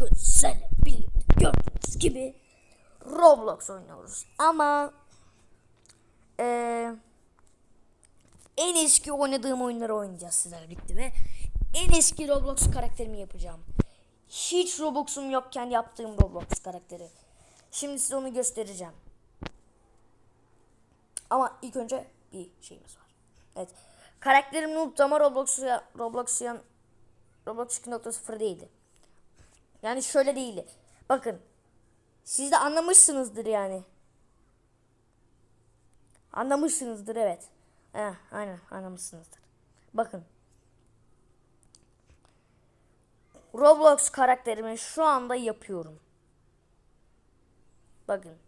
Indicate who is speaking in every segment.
Speaker 1: bugün sizlerle birlikte gördüğünüz gibi Roblox oynuyoruz. Ama eee, en eski oynadığım oyunları oynayacağız sizlerle birlikte ve en eski Roblox karakterimi yapacağım. Hiç Roblox'um yokken yaptığım Roblox karakteri. Şimdi size onu göstereceğim. Ama ilk önce bir şeyimiz var. Evet. Karakterim noob ama Roblox Roblox Roblox 2.0 değildi. Yani şöyle değildi. Bakın. Siz de anlamışsınızdır yani. Anlamışsınızdır evet. Heh, aynen anlamışsınızdır. Bakın. Roblox karakterimi şu anda yapıyorum. Bakın.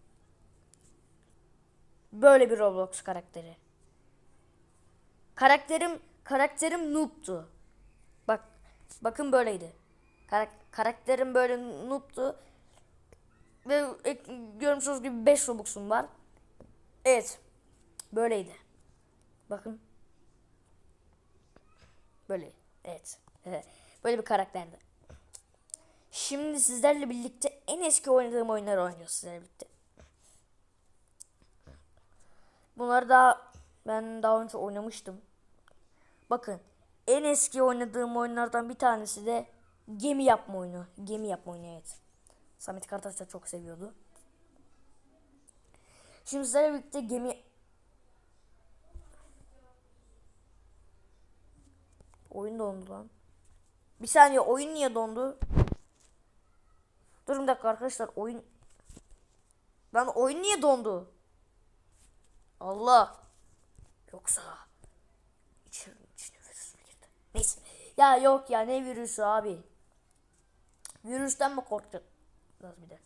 Speaker 1: Böyle bir Roblox karakteri. Karakterim karakterim noob'tu. Bak bakın böyleydi. Karak- karakterim böyle noob'tu. Ve görmüşsünüz gibi 5 Robux'um var. Evet. Böyleydi. Bakın. Böyle. Evet. Böyle bir karakterdi. Şimdi sizlerle birlikte en eski oynadığım oyunları oynuyoruz sizlerle birlikte. Bunları da ben daha önce oynamıştım. Bakın en eski oynadığım oyunlardan bir tanesi de gemi yapma oyunu. Gemi yapma oyunu evet. Samet Kartaş da çok seviyordu. Şimdi sizlerle birlikte gemi... Oyun dondu lan. Bir saniye oyun niye dondu? Durun dakika arkadaşlar oyun... Lan oyun niye dondu? Allah. Yoksa içine, içine virüs mü girdi? Neyse. Ya yok ya ne virüsü abi? Virüsten mi? Biraz bir de.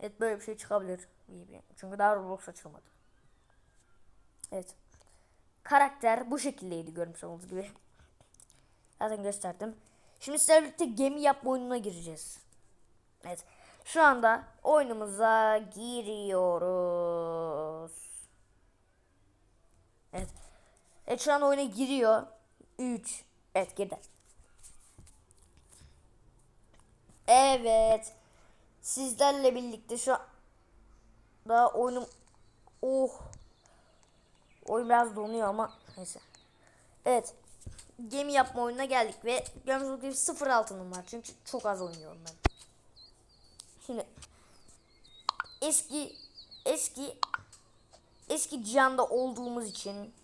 Speaker 1: Evet böyle bir şey çıkabilir. Çünkü daha Roblox açılmadı. Evet. Karakter bu şekildeydi görmüş olduğunuz gibi. Zaten gösterdim. Şimdi sizlerle birlikte gemi yapma oyununa gireceğiz. Evet. Şu anda oyunumuza giriyoruz. Evet. Evet şu an oyuna giriyor. 3. Evet girdi. Evet. Sizlerle birlikte şu daha oyunum oh oyun biraz donuyor ama neyse. Evet. Gemi yapma oyununa geldik ve gördüğünüz gibi sıfır altınım var çünkü çok az oynuyorum ben. Şimdi eski eski eski cihanda olduğumuz için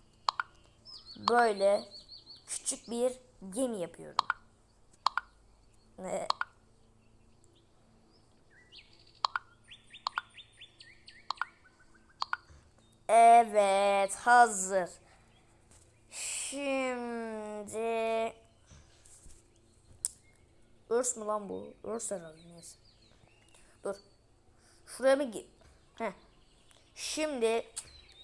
Speaker 1: böyle küçük bir gemi yapıyorum. Ve Evet, hazır. Şimdi Örs mü lan bu? Örs herhalde neyse. Dur. Şuraya mı gir? Heh. Şimdi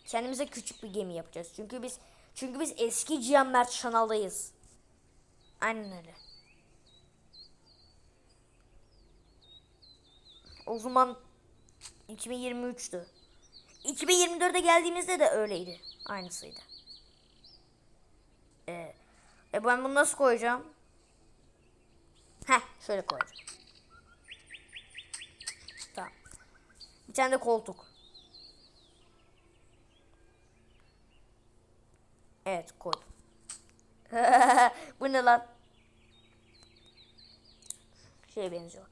Speaker 1: kendimize küçük bir gemi yapacağız. Çünkü biz çünkü biz eski Cihan Mert Şanal'dayız. Aynen öyle. O zaman 2023'tü. 2024'e geldiğimizde de öyleydi. Aynısıydı. Ee, e ben bunu nasıl koyacağım? Heh şöyle koyacağım. Tamam. Bir tane de koltuk. Evet koydum. Bu ne lan? Şeye benziyor.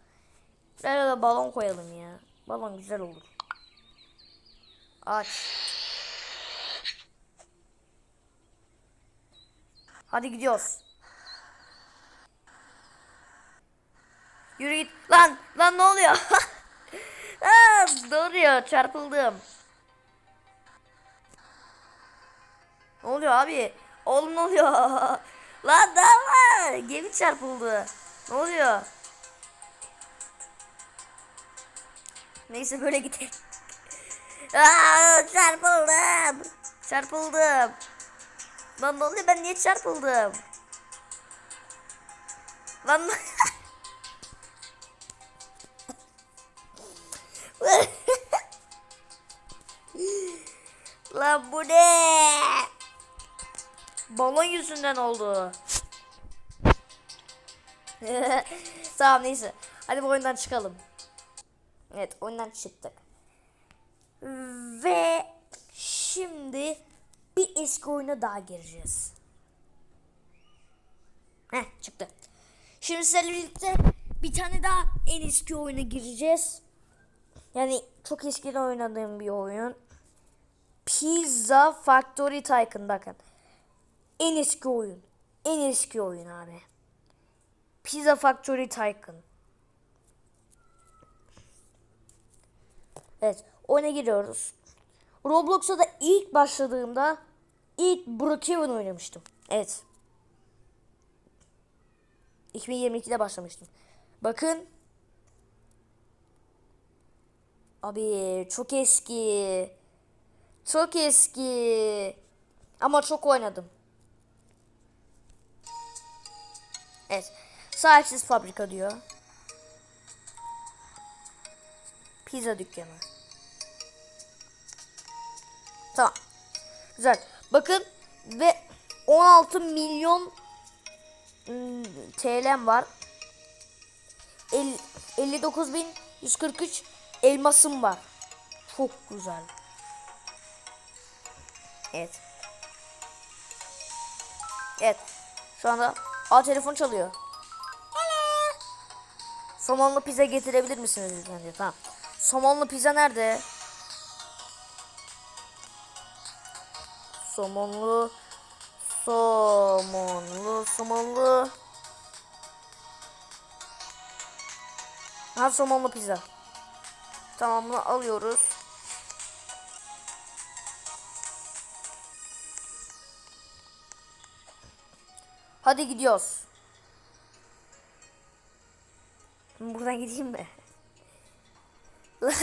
Speaker 1: Buraya da balon koyalım ya. Balon güzel olur. Aç. Hadi gidiyoruz. Yürü git. Lan lan ne oluyor? Aa, doğruyor çarpıldım. Ne oluyor abi? Oğlum ne oluyor? lan daha. Gemi çarpıldı. Ne oluyor? Neyse böyle gidelim. Çarpıldım. Çarpıldım. Lan ne oluyor ben niye çarpıldım? Lan Lan bu ne? Balon yüzünden oldu. tamam neyse. Hadi bu oyundan çıkalım. Evet oyundan çıktık. Ve şimdi bir eski oyuna daha gireceğiz. Heh çıktı. Şimdi sizlerle birlikte bir tane daha en eski oyuna gireceğiz. Yani çok eskiden oynadığım bir oyun. Pizza Factory Tycoon bakın. En eski oyun. En eski oyun abi. Pizza Factory Tycoon. Evet, oyuna giriyoruz. Roblox'a da ilk başladığımda ilk Brookhaven oynamıştım. Evet. 2022'de başlamıştım. Bakın. Abi çok eski. Çok eski. Ama çok oynadım. Evet. Sahipsiz fabrika diyor. Pizza dükkanı. Tamam. Güzel. Bakın ve 16 milyon ım, TL'm var. El, 59.143 elmasım var. Çok güzel. Evet. Evet. Şu anda Aa telefon çalıyor. Somonlu pizza getirebilir misiniz lütfen diyor. Tamam. Somonlu pizza nerede? Somonlu somonlu somonlu Ha somonlu pizza. Tamam bunu alıyoruz. Hadi gidiyoruz. Buradan gideyim mi?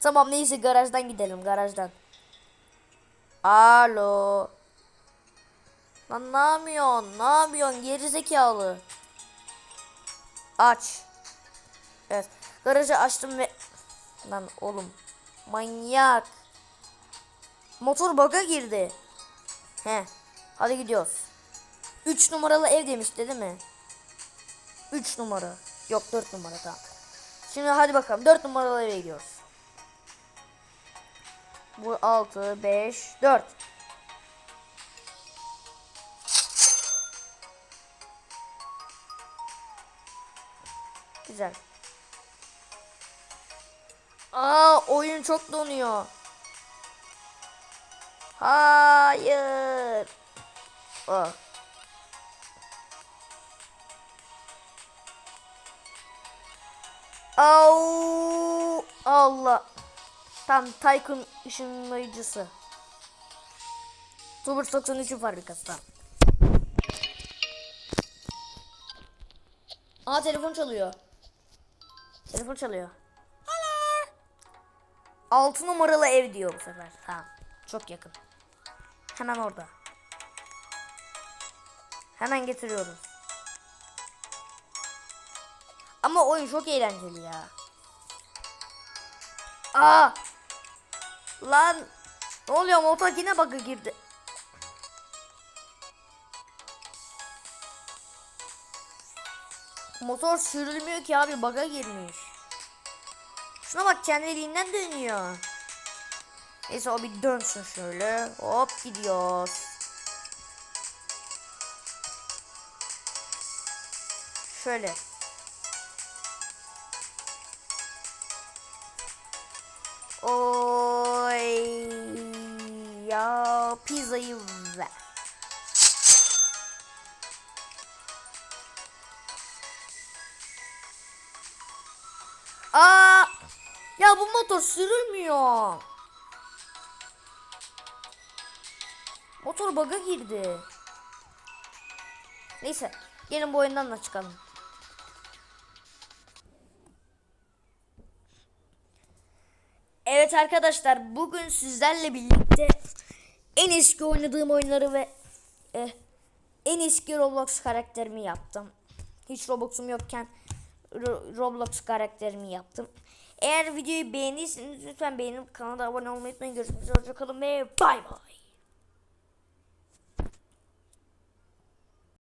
Speaker 1: tamam neyse garajdan gidelim garajdan. Alo. Lan ne yapıyorsun? Ne yapıyorsun gerizekalı? Aç. Evet. Garajı açtım ve... Lan oğlum. Manyak. Motor baga girdi. He. Hadi gidiyoruz. 3 numaralı ev demişti değil mi? 3 numara. Yok 4 numara tamam. Şimdi hadi bakalım 4 numaralı eve gidiyoruz. Bu 6, 5, 4. Güzel. Aa oyun çok donuyor. Hayır. Au Allah. Tam Tycoon ışınlayıcısı. Tuber 93 fabrikası tamam. Aa telefon çalıyor. Telefon çalıyor. 6 numaralı ev diyor bu sefer. Tamam. Çok yakın. Hemen orada. Hemen getiriyoruz. Ama oyun çok eğlenceli ya. Aa! Lan! Ne oluyor? Motor yine bug'a girdi. Motor sürülmüyor ki abi bug'a girmiş. Şuna bak kendiliğinden dönüyor. Neyse o bir dönsün şöyle. Hop gidiyoruz. Şöyle. Oy pizzayı ver. Aa! Ya bu motor sürülmüyor. Motor bug'a girdi. Neyse. Gelin bu oyundan da çıkalım. Evet arkadaşlar bugün sizlerle birlikte en eski oynadığım oyunları ve eh, en eski Roblox karakterimi yaptım. Hiç Roblox'um yokken Ro- Roblox karakterimi yaptım. Eğer videoyu beğendiyseniz lütfen beğenip kanala abone olmayı unutmayın. Görüşmek üzere. Hoşçakalın ve bay bay.